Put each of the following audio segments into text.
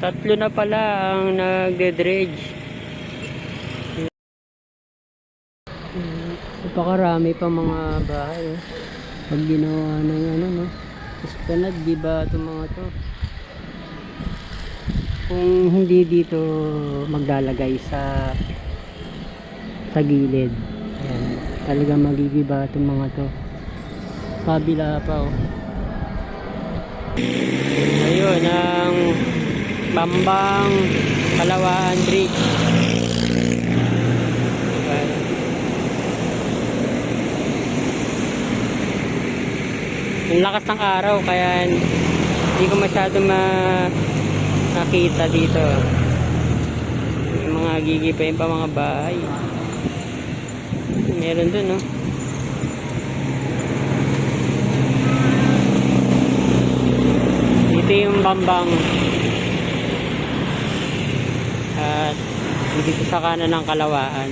Tatlo na pala ang nagde-dredge. Napakarami pa mga bahay. oh. Pag ginawa ng ano, no? Esplanade, di ba itong mga to? Kung hindi dito maglalagay sa sa gilid. Ayan, talagang magigiba itong mga to. Kabila pa, oh. Ayun, ang Bambang Kalawaan Bridge. Ang lakas ng araw kaya hindi ko masyado ma nakita dito. May mga gigipain pa mga bahay. Meron dun, no? Dito yung bambang. At dito sa kanan ng kalawaan.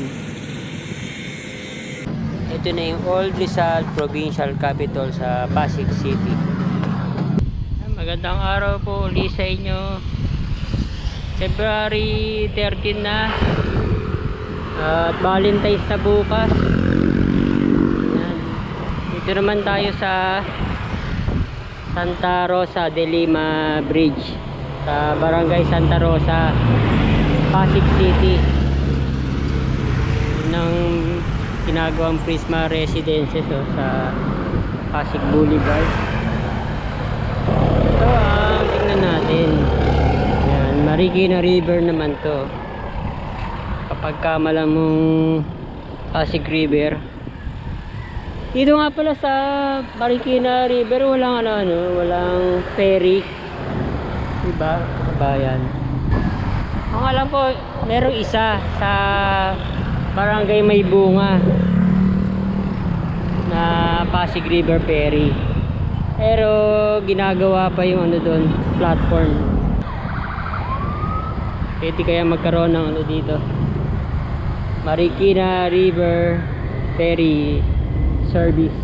Ito na yung Old Rizal Provincial Capital sa Pasig City. Magandang araw po ulit sa inyo. February 13 na. At Valentine's na bukas. Yan. Dito naman tayo sa Santa Rosa de Lima Bridge sa Barangay Santa Rosa, Pasig City. Ang ginagawang Prisma Residences oh, sa Pasig Boulevard. Ito ang tingnan natin. Yan, Marikina River naman to. Kapag kamala mong Pasig River, dito nga pala sa Marikina River, walang ano, ano, walang ferry. Diba? Bayan. Ang alam ko, merong isa sa Barangay May Bunga na Pasig River Ferry. Pero ginagawa pa yung ano doon, platform. Pwede kaya magkaroon ng ano dito. Marikina River Ferry service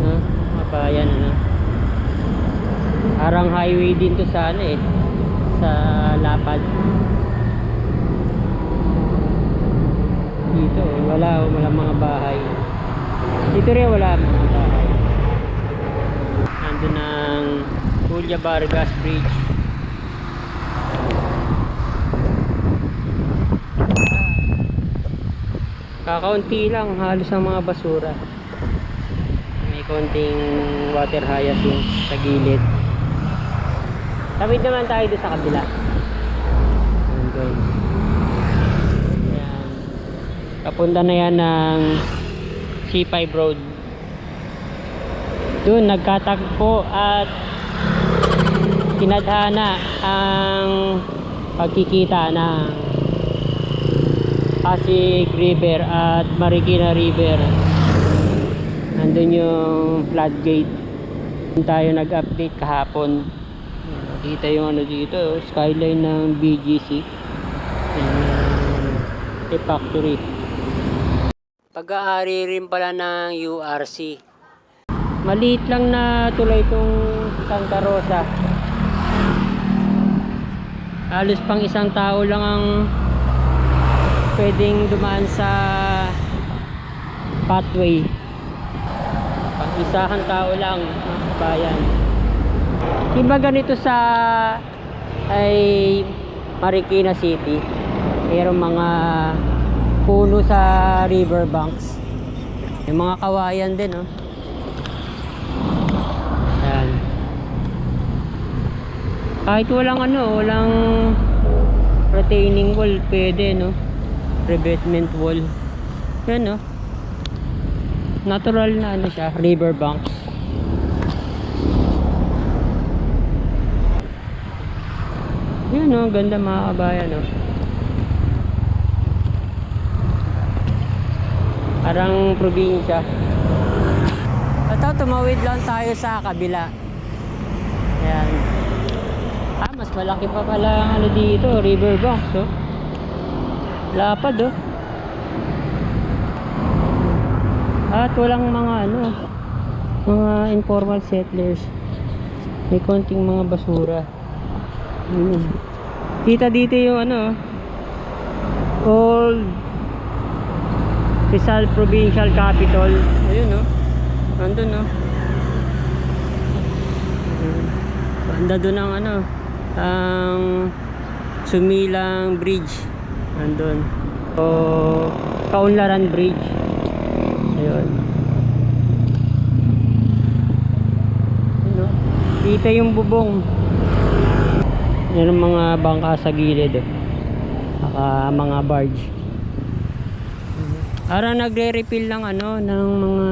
no? mapayan ano parang highway din to sa ano eh sa lapad. Dito eh, wala wala mga bahay. Dito rin wala mga bahay. Nandun ang Julia Vargas Bridge. Kakaunti lang halos ang mga basura. May konting water hyacinth sa gilid tawid naman tayo doon sa kabila Ayan, guys. Ayan. kapunta na yan ng C5 road doon nagkatagpo at kinadhana ang pagkikita ng Pasig River at Marikina River nandun yung floodgate Doon tayo nag-update kahapon nakita yung ano dito skyline ng BGC yung factory. Pag-aari rin pala ng URC maliit lang na tulay itong Santa Rosa. Halos pang isang tao lang ang pwedeng dumaan sa pathway. Pang isahan tao lang mga bayan iba ganito sa ay Marikina City mayroong mga puno sa riverbanks yung mga kawayan din oh. Yan kahit walang ano walang retaining wall pwede no? Revetment wall. Yan no natural na ano siya riverbanks yan no? Ganda mga kabayan no? Parang probinsya. Ito tumawid lang tayo sa kabila. Yan ah mas malaki pa pala ang ano dito riverbanks oh. Lapad oh. At walang mga ano mga informal settlers. May konting mga basura yun Kita dito yung ano, old Rizal Provincial Capital. Ayun no. Nandun no. Banda doon ang ano, ang Sumilang Bridge. Nandun. O Kaunlaran Bridge. Ayun. Ayun, no? Kita yung bubong. Yan ang mga bangka sa gilid. Oh. Saka mga barge. Para nagre-refill ng ano, ng mga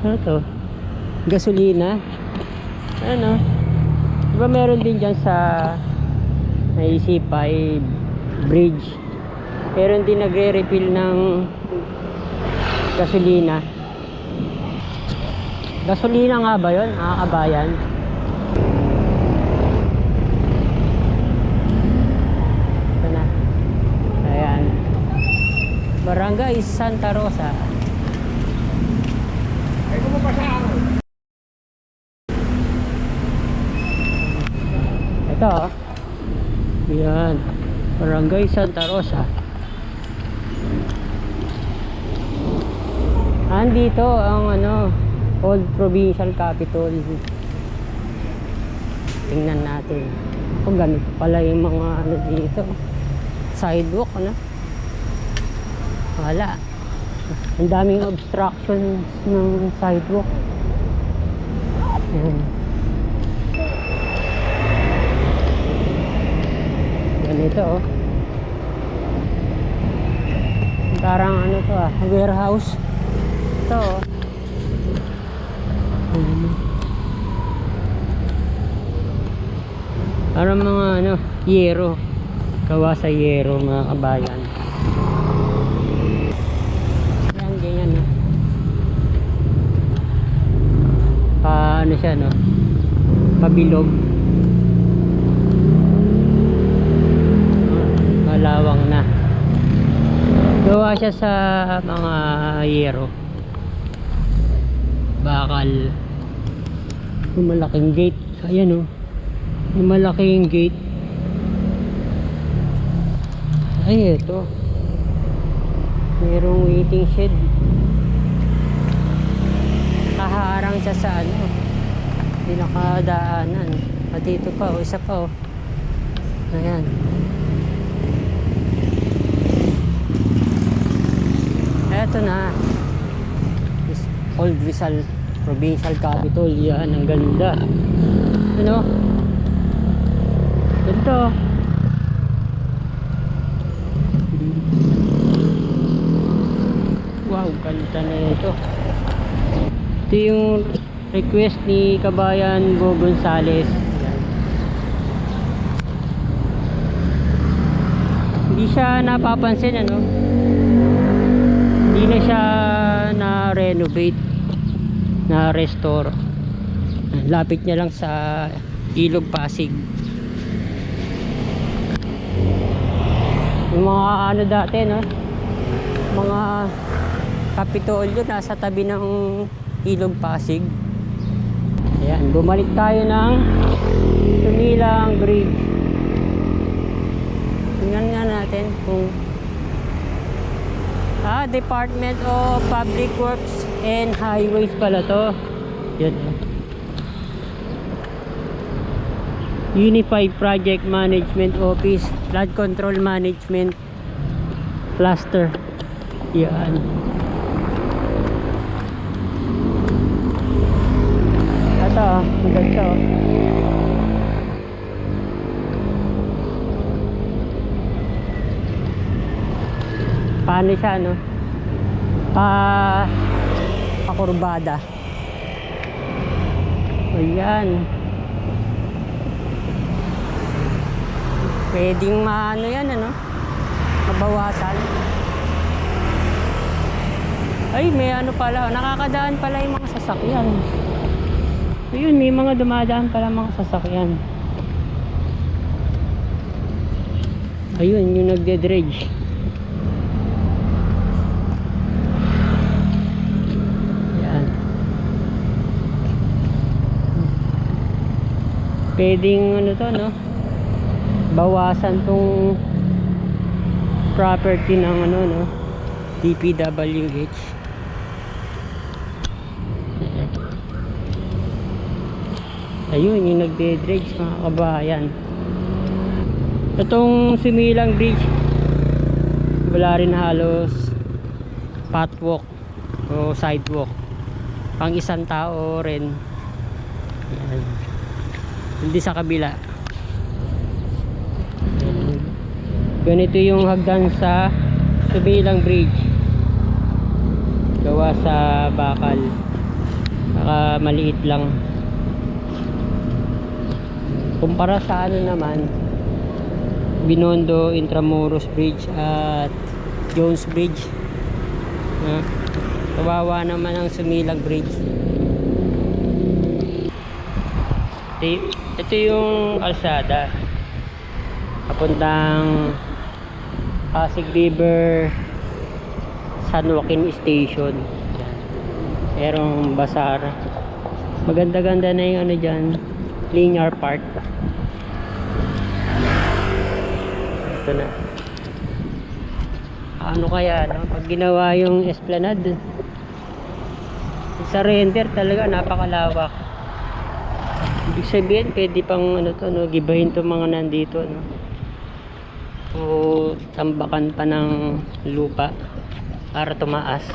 ano to? Gasolina. Ano? Diba meron din dyan sa naisip ay bridge. Meron din nagre-refill ng gasolina. Gasolina nga ba yun? Mga kabayan? Ito na. Ayan. Barangay Santa Rosa. Ito oh. Yan. Barangay Santa Rosa. Andito ang ano, Old Provincial Capital. Tingnan natin. Kung ganito pala yung mga ano dito. Sidewalk, ano? Wala. Ang daming obstructions ng sidewalk. Yan. Ganito oh. Parang ano to ah, warehouse. Ito oh. Ayan. Parang mga ano, yero. Gawa sa yero mga kabayan. Yan, ganyan no. Pa, ano siya no? Pabilog. Malawang na. Gawa siya sa mga yero. Bakal. Yung malaking gate. Ayan oh. Yung malaking gate. Ay, ito. Merong waiting shed. Kaharang siya sa ano. Pinakadaanan. At dito pa, oh, isa pa oh. Ayan. Eto na. Old Rizal Provincial Capital. Yan, ang ganda. Ano? Ganito. Wow, ganda na ito. Ito yung request ni Kabayan Go Gonzales. Hindi siya napapansin ano. Hindi na siya na renovate na restore. Lapit niya lang sa Ilog Pasig. Yung mga ano dati no, mga Kapitolyo nasa tabi ng Ilog Pasig. Ayan, bumalik tayo ng Tumilang Bridge. Tingnan nga natin kung Ah, Department of Public Works and Highways pala to. Yan. Unified Project Management Office, Flood Control Management Cluster. Yan. Ito, ah, maganda oh. Paano siya, no? Pa... Pakurbada. Ayan. Pwedeng maano yan, ano? Mabawasan. Ay, may ano pala. Nakakadaan pala yung mga sasakyan. Ayun, may mga dumadaan pala mga sasakyan. Ayun, yung nagde-dredge. Yan. Pwedeng ano to, no? bawasan tong property ng ano no DPWH ayun yung nagde-dredge mga kabayan. Itong similang bridge wala rin halos pathwalk o sidewalk. Pang isang tao rin. Yan. hindi sa kabila. Ganito yung hagdan sa subilang bridge. Gawa sa bakal. Naka maliit lang kumpara sa ano naman Binondo Intramuros Bridge at Jones Bridge. Ah, kawawa naman ang sumilang bridge. Ito, ito yung kalsada papuntang Pasig River San Joaquin Station. Merong basar. Maganda ganda na yung ano dyan linear park. Ito na. Ano kaya no? Pag ginawa yung esplanade sa render talaga napakalawak. Ibig sabihin pwede pang ano to no? Gibahin to mga nandito no? O tambakan pa ng lupa para tumaas.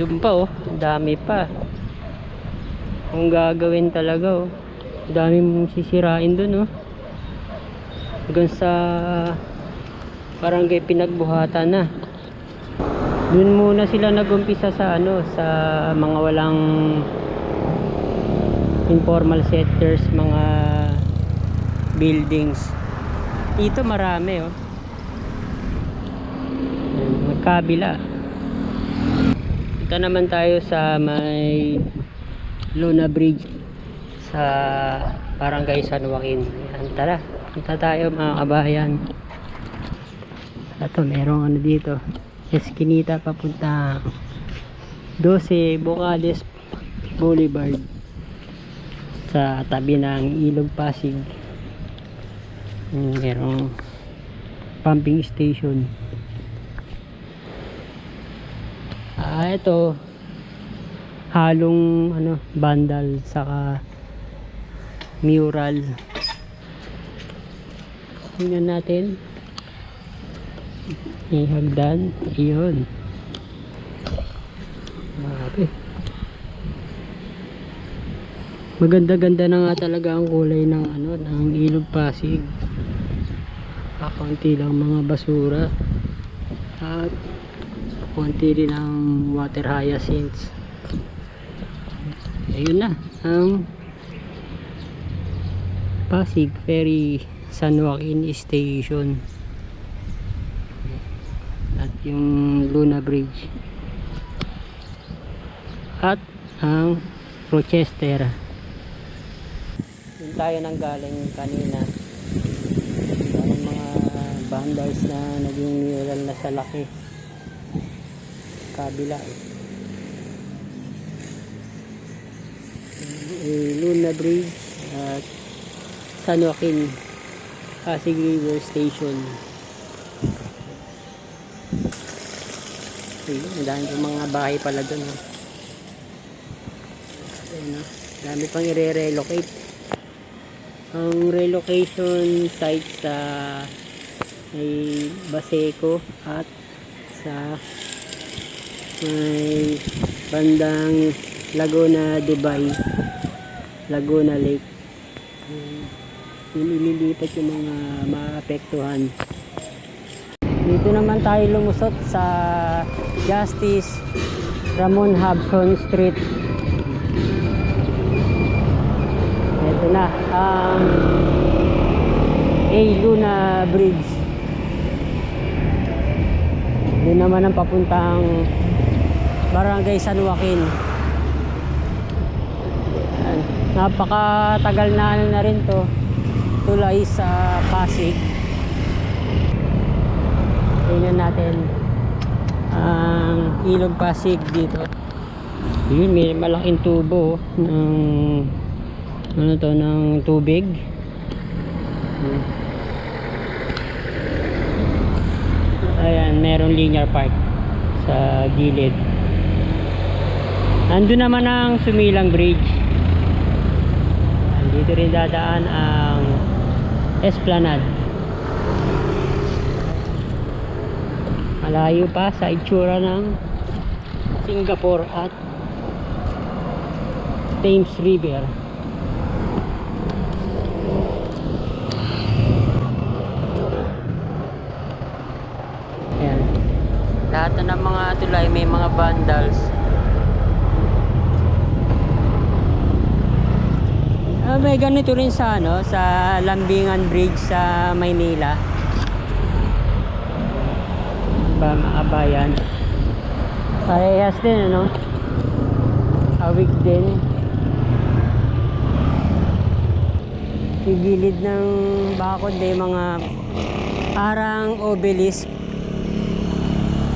Doon pa oh. Dami pa. Kung gagawin talaga oh dami mong sisirain doon oh. Hanggang sa barangay pinagbuhatan na. Dun muna sila nagumpisa sa ano sa mga walang informal sectors mga buildings. Dito marami oh. Magkabila ito naman tayo sa may Luna Bridge sa Barangay San Joaquin. Ayan, tara. Punta tayo mga kabayan. Ito merong ano dito. Eskinita papunta 12 Bocales Boulevard. Sa tabi ng Ilog Pasig. Mm, merong pumping station. Ah ito halong ano bandal saka mural. Tingnan natin. Ihagdan iyon grabe. Maganda-ganda na nga talaga ang kulay ng ano ng ilog pasig. Kakunti lang mga basura. At konti rin ang water hyacinths. Ayun na ang Pasig Ferry San Joaquin Station. At yung Luna Bridge. At ang Rochester. Yun tayo nang galing kanina. Ang mga vandals na naging mural na sa laki. Kabila. Eh, Luna Bridge at San Joaquin Pasig River Station Ayun, ang dami pang mga bahay pala doon. Oh. Ayun, oh. dami pang i-relocate. Ang relocation site sa may Baseco at sa may bandang Laguna Dubai Laguna Lake Ayun, yun ililipat yung mga maapektuhan dito naman tayo lumusot sa Justice Ramon Hobson Street. Ito na ang A. Luna Bridge. Doon naman ang papuntang Barangay San Joaquin. Napakatagal na na rin to tulay sa Pasig. Tingnan natin ang ilog Pasig dito. Yun may malaking tubo oh, ng ano to ng tubig. Ayan meron linear park sa gilid. Ando naman ang Sumilang Bridge. Dito rin dadaan ang uh, Esplanade. Malayo pa sa itsura ng Singapore at Thames River. Ayan. Lahat na ng mga tulay may mga vandals. Ah, may ganito rin sa ano, sa Lambingan Bridge sa Maynila. Ba, maabayan. Parehas din ano. Awig din. Yung gilid ng bakod eh, mga parang obelisk.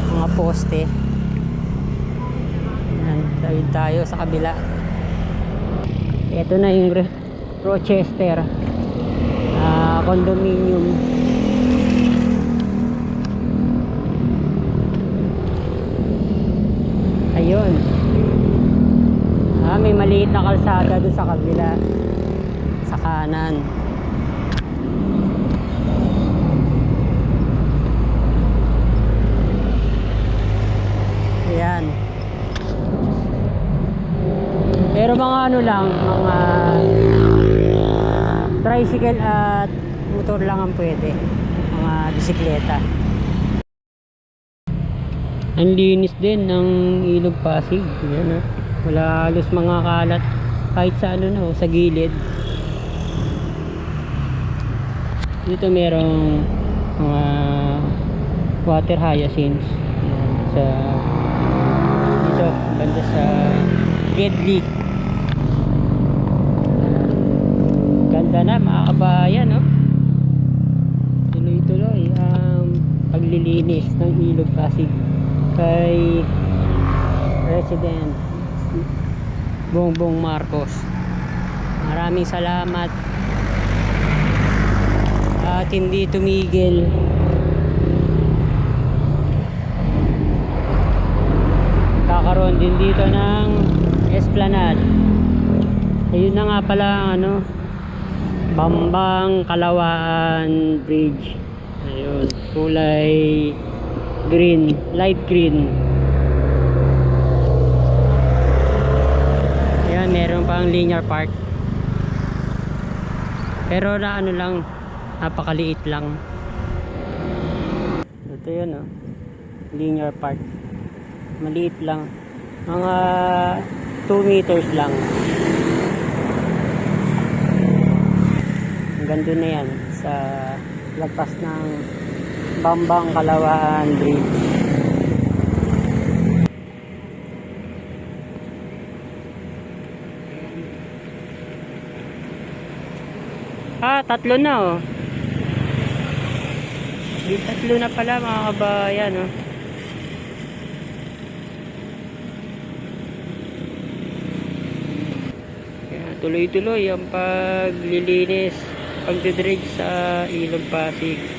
Mga poste. Yan, tayo tayo sa kabila. Ito na yung Rochester ah, condominium. Ayun. Ah, may maliit na kalsada doon sa kabila. Sa kanan. Ayan. Pero mga ano lang, mga tricycle at motor lang ang pwede. Mga bisikleta. Ang linis din ng ilog Pasig. Yan, ah. Wala halos mga kalat kahit sa ano no, sa gilid. Dito merong mga water hyacinths. Sa dito banda sa Gedli. Ganda na mga kabayan no. Tuloy-tuloy ang paglilinis ng ilog Pasig kay President Bongbong Marcos. Maraming salamat at hindi tumigil kakaroon din dito ng esplanade ayun na nga pala ano Bambang Kalawaan Bridge ayun kulay green light green Ayan, meron pang linear park. Pero na ano lang, napakaliit lang. Ito yun, oh. Linear park. Maliit lang. Mga 2 meters lang. Hanggang na yan sa lagpas ng Bambang Kalawaan Bridge. Ah, tatlo na oh. Di tatlo na pala mga kabayan oh. Tuloy-tuloy ang paglilinis, pagdidrig sa Ilog Pasig.